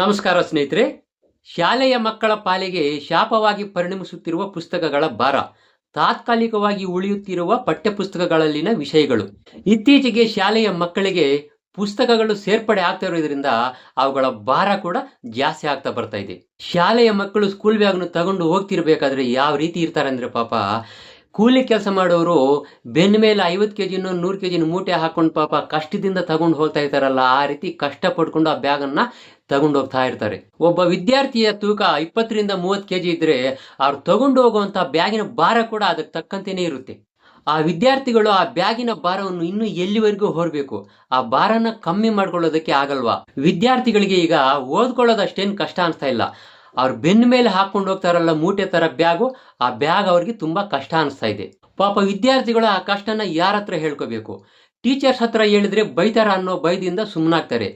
ನಮಸ್ಕಾರ ಸ್ನೇಹಿತರೆ. ಶಾಲೆಯ ಮಕ್ಕಳ ಪಾಲಿಗೆ ಶಾಪವಾಗಿ ಪರಿಣಮಿಸುತ್ತಿರುವ ಪುಸ್ತಕಗಳ ಭಾರ, ತಾತ್ಕಾಲಿಕವಾಗಿ ಉಳಿಯುತ್ತಿರುವ ಪಠ್ಯಪುಸ್ತಕಗಳಲ್ಲಿನ ವಿಷಯಗಳು. ಇತ್ತೀಚೆಗೆ ಶಾಲೆಯ ಮಕ್ಕಳಿಗೆ ಪುಸ್ತಕಗಳು ಸೇರ್ಪಡೆ ಆಗ್ತಾ ಇರೋದ್ರಿಂದ ಅವುಗಳ ಭಾರ ಕೂಡ ಜಾಸ್ತಿ ಆಗ್ತಾ ಬರ್ತಾ ಇದೆ. ಶಾಲೆಯ ಮಕ್ಕಳು ಸ್ಕೂಲ್ ಬ್ಯಾಗ್ನು ತಗೊಂಡು ಹೋಗ್ತಿರ್ಬೇಕಾದ್ರೆ ಯಾವ ರೀತಿ ಇರ್ತಾರೆ ಅಂದ್ರೆ ಪಾಪ, ಕೂಲಿ ಕೆಲಸ ಮಾಡೋರು ಬೆನ್ನ ಮೇಲೆ ಐವತ್ತು ಕೆ ಜಿನೂ ನೂರು ಕೆ ಜಿನ ಮೂಟೆ ಹಾಕೊಂಡು ಪಾಪ ಕಷ್ಟದಿಂದ ತಗೊಂಡು ಹೋಗ್ತಾ ಇರ್ತಾರಲ್ಲ, ಆ ರೀತಿ ಕಷ್ಟ ಪಡ್ಕೊಂಡು ಆ ಬ್ಯಾಗನ್ನ ತಗೊಂಡು ಹೋಗ್ತಾ ಇರ್ತಾರೆ. ಒಬ್ಬ ವಿದ್ಯಾರ್ಥಿಯ ತೂಕ ಇಪ್ಪತ್ತರಿಂದ ಮೂವತ್ತು ಕೆ ಜಿ ಇದ್ರೆ ಅವ್ರು ತಗೊಂಡು ಹೋಗುವಂಥ ಬ್ಯಾಗಿನ ಭಾರ ಕೂಡ ಅದಕ್ಕೆ ತಕ್ಕಂತೆಯೇ ಇರುತ್ತೆ. ಆ ವಿದ್ಯಾರ್ಥಿಗಳು ಆ ಬ್ಯಾಗಿನ ಭಾರವನ್ನು ಇನ್ನೂ ಎಲ್ಲಿವರೆಗೂ ಹೊರಬೇಕು? ಆ ಭಾರನ ಕಮ್ಮಿ ಮಾಡ್ಕೊಳ್ಳೋದಕ್ಕೆ ಆಗಲ್ವಾ? ವಿದ್ಯಾರ್ಥಿಗಳಿಗೆ ಈಗ ಓದ್ಕೊಳ್ಳೋದಷ್ಟೇನು ಕಷ್ಟ ಅನಿಸ್ತಾ ಇಲ್ಲ. ಅವ್ರ ಬೆನ್ನ ಮೇಲೆ ಹಾಕೊಂಡು ಹೋಗ್ತಾರಲ್ಲ ಮೂಟೆ ತರ ಬ್ಯಾಗು, ಆ ಬ್ಯಾಗ್ ಅವ್ರಿಗೆ ತುಂಬಾ ಕಷ್ಟ ಅನಿಸ್ತಾ ಇದೆ. ಪಾಪ ವಿದ್ಯಾರ್ಥಿಗಳು ಆ ಕಷ್ಟನ ಯಾರ ಹತ್ರ ಹೇಳ್ಕೋಬೇಕು? ಟೀಚರ್ಸ್ ಹತ್ರ ಹೇಳಿದ್ರೆ ಬೈತಾರ ಅನ್ನೋ ಭಯದಿಂದ ಸುಮ್ಮನಾಗ್ತಾರೆ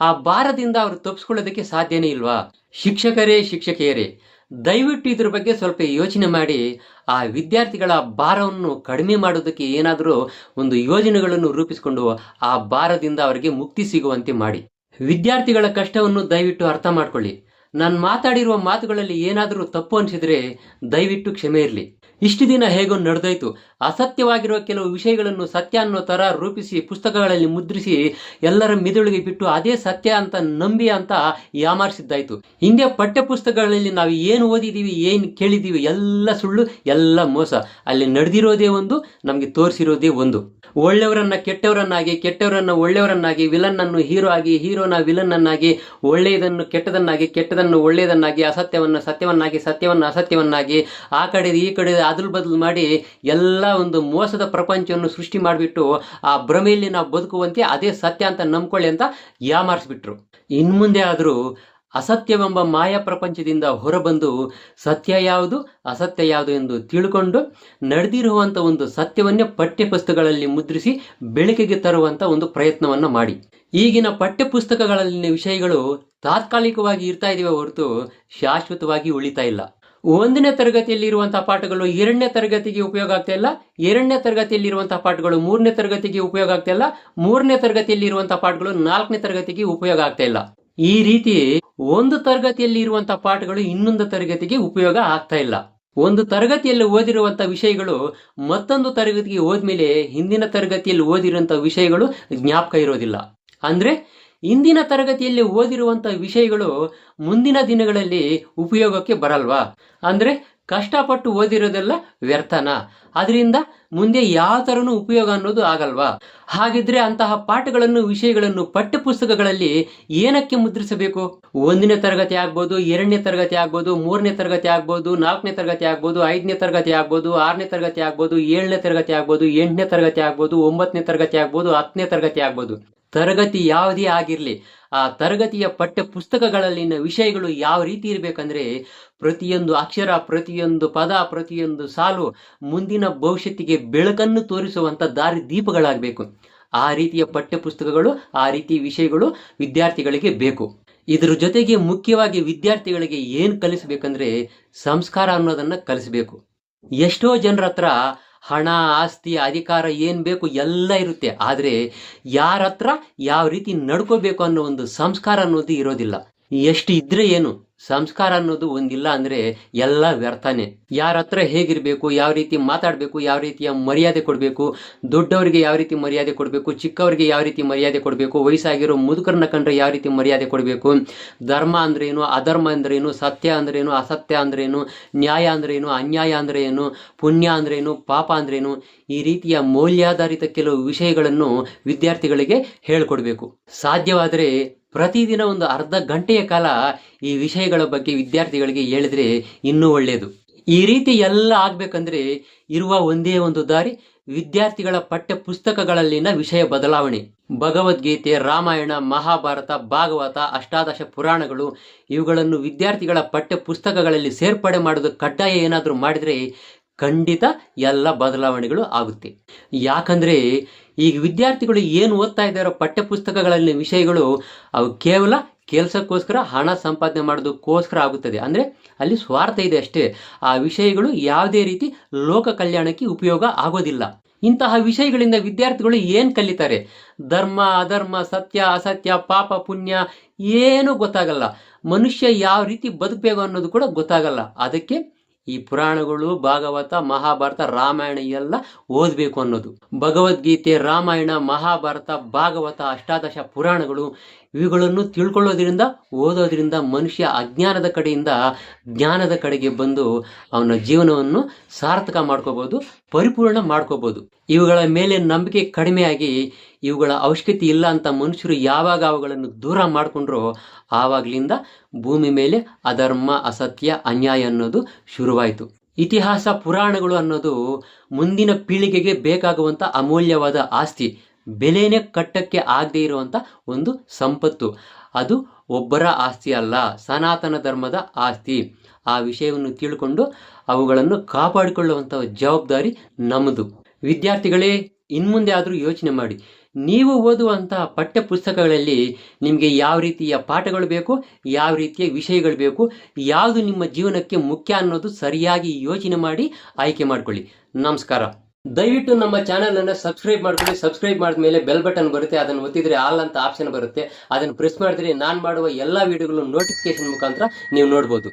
ಆ ಭಾರದಿಂದ ಅವರು ತಪ್ಪಿಸ್ಕೊಳ್ಳೋದಕ್ಕೆ ಸಾಧ್ಯನೇ ಇಲ್ವಾ? ಶಿಕ್ಷಕರೇ, ಶಿಕ್ಷಕಿಯರೇ, ದಯವಿಟ್ಟು ಇದ್ರ ಬಗ್ಗೆ ಸ್ವಲ್ಪ ಯೋಚನೆ ಮಾಡಿ. ಆ ವಿದ್ಯಾರ್ಥಿಗಳ ಭಾರವನ್ನು ಕಡಿಮೆ ಮಾಡೋದಕ್ಕೆ ಏನಾದರೂ ಒಂದು ಯೋಜನೆಗಳನ್ನು ರೂಪಿಸಿಕೊಂಡು ಆ ಭಾರದಿಂದ ಅವರಿಗೆ ಮುಕ್ತಿ ಸಿಗುವಂತೆ ಮಾಡಿ. ವಿದ್ಯಾರ್ಥಿಗಳ ಕಷ್ಟವನ್ನು ದಯವಿಟ್ಟು ಅರ್ಥ ಮಾಡ್ಕೊಳ್ಳಿ. ನಾನು ಮಾತಾಡಿರುವ ಮಾತುಗಳಲ್ಲಿ ಏನಾದರೂ ತಪ್ಪು ಅನಿಸಿದರೆ ದಯವಿಟ್ಟು ಕ್ಷಮೆ ಇರಲಿ. ಇಷ್ಟು ದಿನ ಹೇಗೋ ನಡೆದೋಯ್ತು. ಅಸತ್ಯವಾಗಿರುವ ಕೆಲವು ವಿಷಯಗಳನ್ನು ಸತ್ಯ ಅನ್ನೋ ಥರ ರೂಪಿಸಿ ಪುಸ್ತಕಗಳಲ್ಲಿ ಮುದ್ರಿಸಿ ಎಲ್ಲರ ಮಿದುಳಿಗೆ ಬಿಟ್ಟು ಅದೇ ಸತ್ಯ ಅಂತ ನಂಬಿ ಅಂತ ಯಾಮಾರಿಸಿದ್ದಾಯ್ತು. ಹಿಂದೆ ಪಠ್ಯಪುಸ್ತಕಗಳಲ್ಲಿ ನಾವು ಏನು ಓದಿದೀವಿ ಏನು ಕೇಳಿದೀವಿ ಎಲ್ಲ ಸುಳ್ಳು, ಎಲ್ಲ ಮೋಸ. ಅಲ್ಲಿ ನಡೆದಿರೋದೇ ಒಂದು, ನಮಗೆ ತೋರಿಸಿರೋದೇ ಒಂದು. ಒಳ್ಳೆಯವರನ್ನ ಕೆಟ್ಟವರನ್ನಾಗಿ, ಕೆಟ್ಟವರನ್ನ ಒಳ್ಳೆಯವರನ್ನಾಗಿ ವಿಲನ್ ಅನ್ನು ಹೀರೋ ಆಗಿ ಹೀರೋನ ವಿಲನ್ ಅನ್ನಾಗಿ, ಒಳ್ಳೆಯದನ್ನು ಕೆಟ್ಟದನ್ನಾಗಿ ಕೆಟ್ಟದನ್ನು ಒಳ್ಳೆಯದನ್ನಾಗಿ, ಅಸತ್ಯವನ್ನು ಸತ್ಯವನ್ನಾಗಿ, ಸತ್ಯವನ್ನು ಅಸತ್ಯವನ್ನಾಗಿ, ಆ ಕಡೆ ಈ ಕಡೆ ಅದಲು ಬದಲು ಮಾಡಿ ಎಲ್ಲ ಒಂದು ಮೋಸದ ಪ್ರಪಂಚವನ್ನು ಸೃಷ್ಟಿ ಮಾಡಿಬಿಟ್ಟು ಆ ಭ್ರಮೆಯಲ್ಲಿ ನಾವು ಬದುಕುವಂತೆ ಅದೇ ಸತ್ಯ ಅಂತ ನಂಬ್ಕೊಳ್ಳಿ ಅಂತ ಯಾಮಾರಿಸ್ಬಿಟ್ರು. ಇನ್ಮುಂದೆ ಆದರೂ ಅಸತ್ಯವೆಂಬ ಮಾಯಾ ಪ್ರಪಂಚದಿಂದ ಹೊರಬಂದು ಸತ್ಯ ಯಾವುದು, ಅಸತ್ಯ ಯಾವುದು ಎಂದು ತಿಳ್ಕೊಂಡು ನಡೆದಿರುವಂಥ ಒಂದು ಸತ್ಯವನ್ನೇ ಪಠ್ಯಪುಸ್ತಕಗಳಲ್ಲಿ ಮುದ್ರಿಸಿ ಬೆಳಕಿಗೆ ತರುವಂಥ ಒಂದು ಪ್ರಯತ್ನವನ್ನು ಮಾಡಿ. ಈಗಿನ ಪಠ್ಯಪುಸ್ತಕಗಳಲ್ಲಿನ ವಿಷಯಗಳು ತಾತ್ಕಾಲಿಕವಾಗಿ ಇರ್ತಾ ಇದಿವೆ ಹೊರತು ಶಾಶ್ವತವಾಗಿ ಉಳಿತಾ ಇಲ್ಲ. ಒಂದನೇ ತರಗತಿಯಲ್ಲಿರುವಂತಹ ಪಾಠಗಳು ಎರಡನೇ ತರಗತಿಗೆ ಉಪಯೋಗ ಆಗ್ತಾ ಇಲ್ಲ, ಎರಡನೇ ತರಗತಿಯಲ್ಲಿರುವಂತಹ ಪಾಠಗಳು ಮೂರನೇ ತರಗತಿಗೆ ಉಪಯೋಗ ಆಗ್ತಾ ಇಲ್ಲ, ಮೂರನೇ ತರಗತಿಯಲ್ಲಿರುವಂತಹ ಪಾಠಗಳು ನಾಲ್ಕನೇ ತರಗತಿಗೆ ಉಪಯೋಗ ಆಗ್ತಾ ಇಲ್ಲ. ಈ ರೀತಿ ಒಂದು ತರಗತಿಯಲ್ಲಿ ಇರುವಂತಹ ಪಾಠಗಳು ಇನ್ನೊಂದು ತರಗತಿಗೆ ಉಪಯೋಗ ಆಗ್ತಾ ಇಲ್ಲ. ಒಂದು ತರಗತಿಯಲ್ಲಿ ಓದಿರುವಂತಹ ವಿಷಯಗಳು ಮತ್ತೊಂದು ತರಗತಿಗೆ ಹೋದ್ಮೇಲೆ ಹಿಂದಿನ ತರಗತಿಯಲ್ಲಿ ಓದಿರುವಂತಹ ವಿಷಯಗಳು ಜ್ಞಾಪಕ ಇರೋದಿಲ್ಲ. ಅಂದ್ರೆ ಇಂದಿನ ತರಗತಿಯಲ್ಲಿ ಓದಿರುವಂತಹ ವಿಷಯಗಳು ಮುಂದಿನ ದಿನಗಳಲ್ಲಿ ಉಪಯೋಗಕ್ಕೆ ಬರಲ್ವಾ? ಅಂದ್ರೆ ಕಷ್ಟಪಟ್ಟು ಓದಿರೋದೆಲ್ಲ ವ್ಯರ್ಥನ? ಅದರಿಂದ ಮುಂದೆ ಯಾವ ಥರನೂ ಉಪಯೋಗ ಅನ್ನೋದು ಆಗಲ್ವಾ? ಹಾಗಿದ್ರೆ ಅಂತಹ ಪಾಠಗಳನ್ನು, ವಿಷಯಗಳನ್ನು ಪಠ್ಯಪುಸ್ತಕಗಳಲ್ಲಿ ಏನಕ್ಕೆ ಮುದ್ರಿಸಬೇಕು? ಒಂದನೇ ತರಗತಿ ಆಗ್ಬೋದು, ಎರಡನೇ ತರಗತಿ ಆಗ್ಬೋದು, ಮೂರನೇ ತರಗತಿ ಆಗ್ಬೋದು, ನಾಲ್ಕನೇ ತರಗತಿ ಆಗ್ಬೋದು, ಐದನೇ ತರಗತಿ ಆಗ್ಬೋದು, ಆರನೇ ತರಗತಿ ಆಗ್ಬೋದು, ಏಳನೇ ತರಗತಿ ಆಗ್ಬೋದು, ಎಂಟನೇ ತರಗತಿ ಆಗ್ಬೋದು, ಒಂಬತ್ತನೇ ತರಗತಿ ಆಗ್ಬೋದು, ಹತ್ತನೇ ತರಗತಿ ಆಗ್ಬೋದು. ತರಗತಿ ಯಾವುದೇ ಆಗಿರಲಿ, ಆ ತರಗತಿಯ ಪಠ್ಯ ಪುಸ್ತಕಗಳಲ್ಲಿನ ವಿಷಯಗಳು ಯಾವ ರೀತಿ ಇರಬೇಕಂದ್ರೆ, ಪ್ರತಿಯೊಂದು ಅಕ್ಷರ, ಪ್ರತಿಯೊಂದು ಪದ, ಪ್ರತಿಯೊಂದು ಸಾಲು ಮುಂದಿನ ಭವಿಷ್ಯತ್ತಿಗೆ ಬೆಳಕನ್ನು ತೋರಿಸುವಂಥ ದಾರಿ ದೀಪಗಳಾಗಬೇಕು. ಆ ರೀತಿಯ ಪಠ್ಯ ಪುಸ್ತಕಗಳು ಆ ರೀತಿ ವಿಷಯಗಳು ವಿದ್ಯಾರ್ಥಿಗಳಿಗೆ ಬೇಕು. ಇದರ ಜೊತೆಗೆ ಮುಖ್ಯವಾಗಿ ವಿದ್ಯಾರ್ಥಿಗಳಿಗೆ ಏನು ಕಲಿಸಬೇಕಂದ್ರೆ, ಸಂಸ್ಕಾರ ಅನ್ನೋದನ್ನ ಕಲಿಸಬೇಕು. ಎಷ್ಟೋ ಜನರ ಹತ್ರ ಹಣ, ಆಸ್ತಿ, ಅಧಿಕಾರ ಏನು ಬೇಕು ಎಲ್ಲ ಇರುತ್ತೆ. ಆದರೆ ಯಾರ ಹತ್ರ ಯಾವ ರೀತಿ ನಡ್ಕೋಬೇಕು ಅನ್ನೋ ಒಂದು ಸಂಸ್ಕಾರ ಅನ್ನೋದು ಇರೋದಿಲ್ಲ. ಎಷ್ಟು ಇದ್ರೆ ಏನು? ಸಂಸ್ಕಾರ ಅನ್ನೋದು ಒಂದಿಲ್ಲ ಅಂದ್ರೆ ಎಲ್ಲ ವ್ಯರ್ಥನೆ. ಯಾರ ಹತ್ರ ಹೇಗಿರ್ಬೇಕು, ಯಾವ ರೀತಿ ಮಾತಾಡಬೇಕು, ಯಾವ ರೀತಿಯ ಮರ್ಯಾದೆ ಕೊಡಬೇಕು, ದೊಡ್ಡವರಿಗೆ ಯಾವ ರೀತಿ ಮರ್ಯಾದೆ ಕೊಡಬೇಕು, ಚಿಕ್ಕವರಿಗೆ ಯಾವ ರೀತಿ ಮರ್ಯಾದೆ ಕೊಡಬೇಕು, ವಯಸ್ಸಾಗಿರೋ ಮುದುಕರನ್ನ ಕಂಡ್ರೆ ಯಾವ ರೀತಿ ಮರ್ಯಾದೆ ಕೊಡಬೇಕು? ಧರ್ಮ ಅಂದ್ರೇನು ಅಧರ್ಮ ಅಂದ್ರೇನು ಸತ್ಯ ಅಂದ್ರೇನು ಅಸತ್ಯ ಅಂದ್ರೇನು ನ್ಯಾಯ ಅಂದ್ರೇನು ಅನ್ಯಾಯ ಅಂದ್ರೆ ಏನು, ಪುಣ್ಯ ಅಂದ್ರೇನು ಪಾಪ ಅಂದ್ರೇನು ಈ ರೀತಿಯ ಮೌಲ್ಯಾಧಾರಿತ ಕೆಲವು ವಿಷಯಗಳನ್ನು ವಿದ್ಯಾರ್ಥಿಗಳಿಗೆ ಹೇಳ್ಕೊಡ್ಬೇಕು. ಸಾಧ್ಯವಾದರೆ ಪ್ರತಿದಿನ ಒಂದು ಅರ್ಧ ಗಂಟೆಯ ಕಾಲ ಈ ವಿಷಯಗಳ ಬಗ್ಗೆ ವಿದ್ಯಾರ್ಥಿಗಳಿಗೆ ಹೇಳಿದ್ರೆ ಇನ್ನೂ ಒಳ್ಳೆಯದು ಈ ರೀತಿ ಎಲ್ಲ ಆಗ್ಬೇಕಂದ್ರೆ ಇರುವ ಒಂದೇ ಒಂದು ದಾರಿ ವಿದ್ಯಾರ್ಥಿಗಳ ಪಠ್ಯ ಪುಸ್ತಕಗಳಲ್ಲಿನ ವಿಷಯ ಬದಲಾವಣೆ. ಭಗವದ್ಗೀತೆ, ರಾಮಾಯಣ, ಮಹಾಭಾರತ, ಭಾಗವತ, ಅಷ್ಟಾದಶ ಪುರಾಣಗಳು ಇವುಗಳನ್ನು ವಿದ್ಯಾರ್ಥಿಗಳ ಪಠ್ಯ ಪುಸ್ತಕಗಳಲ್ಲಿ ಸೇರ್ಪಡೆ ಮಾಡೋದು ಕಡ್ಡಾಯ ಏನಾದರೂ ಮಾಡಿದರೆ ಖಂಡಿತ ಎಲ್ಲ ಬದಲಾವಣೆಗಳು ಆಗುತ್ತೆ. ಯಾಕಂದ್ರೆ ಈಗ ವಿದ್ಯಾರ್ಥಿಗಳು ಏನು ಓದ್ತಾ ಇದ್ದಾರೋ ಪಠ್ಯಪುಸ್ತಕಗಳಲ್ಲಿ ವಿಷಯಗಳು, ಅವು ಕೇವಲ ಕೆಲಸಕ್ಕೋಸ್ಕರ, ಹಣ ಸಂಪಾದನೆ ಮಾಡೋದಕ್ಕೋಸ್ಕರ ಆಗುತ್ತದೆ. ಅಂದರೆ ಅಲ್ಲಿ ಸ್ವಾರ್ಥ ಇದೆ ಅಷ್ಟೇ. ಆ ವಿಷಯಗಳು ಯಾವುದೇ ರೀತಿ ಲೋಕ ಕಲ್ಯಾಣಕ್ಕೆ ಉಪಯೋಗ ಆಗೋದಿಲ್ಲ. ಇಂತಹ ವಿಷಯಗಳಿಂದ ವಿದ್ಯಾರ್ಥಿಗಳು ಏನು ಕಲಿತಾರೆ? ಧರ್ಮ, ಅಧರ್ಮ, ಸತ್ಯ, ಅಸತ್ಯ, ಪಾಪ, ಪುಣ್ಯ, ಏನೂ ಗೊತ್ತಾಗಲ್ಲ. ಮನುಷ್ಯ ಯಾವ ರೀತಿ ಬದುಕಬೇಕು ಅನ್ನೋದು ಕೂಡ ಗೊತ್ತಾಗಲ್ಲ. ಅದಕ್ಕೆ ಈ ಪುರಾಣಗಳು ಭಾಗವತ ಮಹಾಭಾರತ ರಾಮಾಯಣ ಎಲ್ಲ ಓದಬೇಕು ಅನ್ನೋದು. ಭಗವದ್ಗೀತೆ ರಾಮಾಯಣ ಮಹಾಭಾರತ ಭಾಗವತ ಅಷ್ಟಾದಶ ಪುರಾಣಗಳು ಇವುಗಳನ್ನು ತಿಳ್ಕೊಳ್ಳೋದ್ರಿಂದ, ಓದೋದ್ರಿಂದ, ಮನುಷ್ಯ ಅಜ್ಞಾನದ ಕಡೆಯಿಂದ ಜ್ಞಾನದ ಕಡೆಗೆ ಬಂದು ಅವನ ಜೀವನವನ್ನು ಸಾರ್ಥಕ ಮಾಡ್ಕೋಬೋದು, ಪರಿಪೂರ್ಣ ಮಾಡ್ಕೋಬೋದು. ಇವುಗಳ ಮೇಲೆ ನಂಬಿಕೆ ಕಡಿಮೆಯಾಗಿ ಇವುಗಳ ಅವಶ್ಯಕತೆ ಇಲ್ಲ ಅಂತ ಮನುಷ್ಯರು ಯಾವಾಗ ಅವುಗಳನ್ನು ದೂರ ಮಾಡಿಕೊಂಡ್ರೋ ಆವಾಗಲಿಂದ ಭೂಮಿ ಮೇಲೆ ಅಧರ್ಮ, ಅಸತ್ಯ, ಅನ್ಯಾಯ ಅನ್ನೋದು ಶುರುವಾಯಿತು. ಇತಿಹಾಸ, ಪುರಾಣಗಳು ಅನ್ನೋದು ಮುಂದಿನ ಪೀಳಿಗೆಗೆ ಬೇಕಾಗುವಂಥ ಅಮೂಲ್ಯವಾದ ಆಸ್ತಿ. ಬೆಲೆನೇ ಕಟ್ಟಕ್ಕೆ ಆಗದೇ ಇರುವಂಥ ಒಂದು ಸಂಪತ್ತು. ಅದು ಒಬ್ಬರ ಆಸ್ತಿ ಅಲ್ಲ, ಸನಾತನ ಧರ್ಮದ ಆಸ್ತಿ. ಆ ವಿಷಯವನ್ನು ತಿಳ್ಕೊಂಡು ಅವುಗಳನ್ನು ಕಾಪಾಡಿಕೊಳ್ಳುವಂಥ ಜವಾಬ್ದಾರಿ ನಮ್ಮದು. ವಿದ್ಯಾರ್ಥಿಗಳೇ, ಇನ್ಮುಂದೆ ಆದರೂ ಯೋಚನೆ ಮಾಡಿ. ನೀವು ಓದುವಂತಹ ಪಠ್ಯ ಪುಸ್ತಕಗಳಲ್ಲಿ ನಿಮಗೆ ಯಾವ ರೀತಿಯ ಪಾಠಗಳು ಬೇಕು, ಯಾವ ರೀತಿಯ ವಿಷಯಗಳು ಬೇಕು, ಯಾವುದು ನಿಮ್ಮ ಜೀವನಕ್ಕೆ ಮುಖ್ಯ ಅನ್ನೋದು ಸರಿಯಾಗಿ ಯೋಚನೆ ಮಾಡಿ ಆಯ್ಕೆ ಮಾಡಿಕೊಳ್ಳಿ. ನಮಸ್ಕಾರ. ದಯವಿಟ್ಟು ನಮ್ಮ ಚಾನೆಲ್ ಅನ್ನು ಸಬ್ಸ್ಕ್ರೈಬ್ ಮಾಡ್ಕೊಳ್ಳಿ. ಸಬ್ಸ್ಕ್ರೈಬ್ ಮಾಡಿದ್ಮೇಲೆ ಬೆಲ್ ಬಟನ್ ಬರುತ್ತೆ. ಅದನ್ನು ಒತ್ತಿದ್ರೆ ಆಲ್ ಅಂತ ಆಪ್ಷನ್ ಬರುತ್ತೆ. ಅದನ್ನು ಪ್ರೆಸ್ ಮಾಡಿದ್ರೆ ನಾನು ಮಾಡುವ ಎಲ್ಲ ವಿಡಿಯೋಗಳು ನೋಟಿಫಿಕೇಶನ್ ಮುಖಾಂತರ ನೀವು ನೋಡ್ಬೋದು.